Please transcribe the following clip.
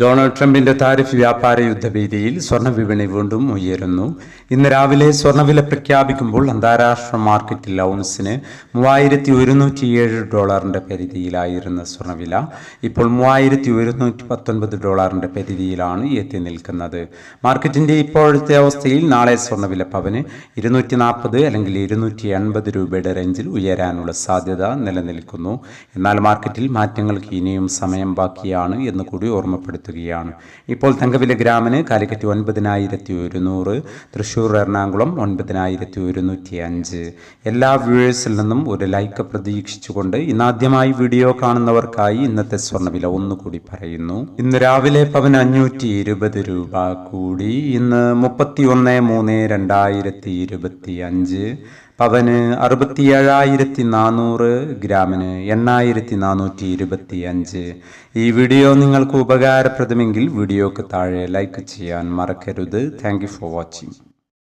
Donald ട്രംപിന്റെ tariff വ്യാപാര യുദ്ധഭീതിയിൽ സ്വർണ വീണ്ടും ഉയരുന്നു. ഇന്ന് രാവിലെ സ്വർണവില പ്രഖ്യാപിക്കുമ്പോൾ അന്താരാഷ്ട്ര മാർക്കറ്റിൽ ഔൺസിന് മൂവായിരത്തി ഒരുന്നൂറ്റിയേഴ് ഡോളറിന്റെ പരിധിയിലായിരുന്ന സ്വർണവില ഇപ്പോൾ മൂവായിരത്തി ഒരുന്നൂറ്റി പത്തൊൻപത് ഡോളറിന്റെ പരിധിയിലാണ് എത്തി നിൽക്കുന്നത്. മാർക്കറ്റിന്റെ ഇപ്പോഴത്തെ അവസ്ഥയിൽ നാളെ സ്വർണവില പവന് ഇരുന്നൂറ്റി നാൽപ്പത് അല്ലെങ്കിൽ ഇരുന്നൂറ്റി എൺപത് രൂപയുടെ റേഞ്ചിൽ ഉയരാനുള്ള സാധ്യത നിലനിൽക്കുന്നു. എന്നാൽ മാർക്കറ്റിൽ മാറ്റങ്ങൾക്ക് ഇനിയും സമയം ബാക്കിയാണ് എന്ന് കൂടി ഓർമ്മപ്പെടുത്തുകയാണ് ഇപ്പോൾ തങ്കവില ഗ്രാമിന് കാലിക്കറ്റ് ഒൻപതിനായിരത്തി ഒരുന്നൂറ് തൃശ്ശൂർ എറണാകുളം ഒൻപതിനായിരത്തി ഒരുന്നൂറ്റി അഞ്ച് എല്ലാ വ്യൂവേഴ്സിൽ നിന്നും ഒരു ലൈക്ക് പ്രതീക്ഷിച്ചുകൊണ്ട് ഇന്നാദ്യമായി വീഡിയോ കാണുന്നവർക്കായി ഇന്നത്തെ സ്വർണവില ഒന്നുകൂടി പറയുന്നു. ഇന്ന് രാവിലെ പവൻ അഞ്ഞൂറ്റി ഇരുപത് രൂപ കൂടി ഇന്ന് മുപ്പത്തി ഒന്ന് മൂന്ന് രണ്ടായിരത്തി ഇരുപത്തി അഞ്ച് പവന് അറുപത്തിയേഴായിരത്തി നാനൂറ് ഗ്രാമിന് എണ്ണായിരത്തി നാനൂറ്റി ഇരുപത്തി അഞ്ച് ഈ വീഡിയോ നിങ്ങൾക്ക് ഉപകാരപ്രദമെങ്കിൽ വീഡിയോക്ക് താഴെ ലൈക്ക് ചെയ്യാൻ മറക്കരുത്. Thank for watching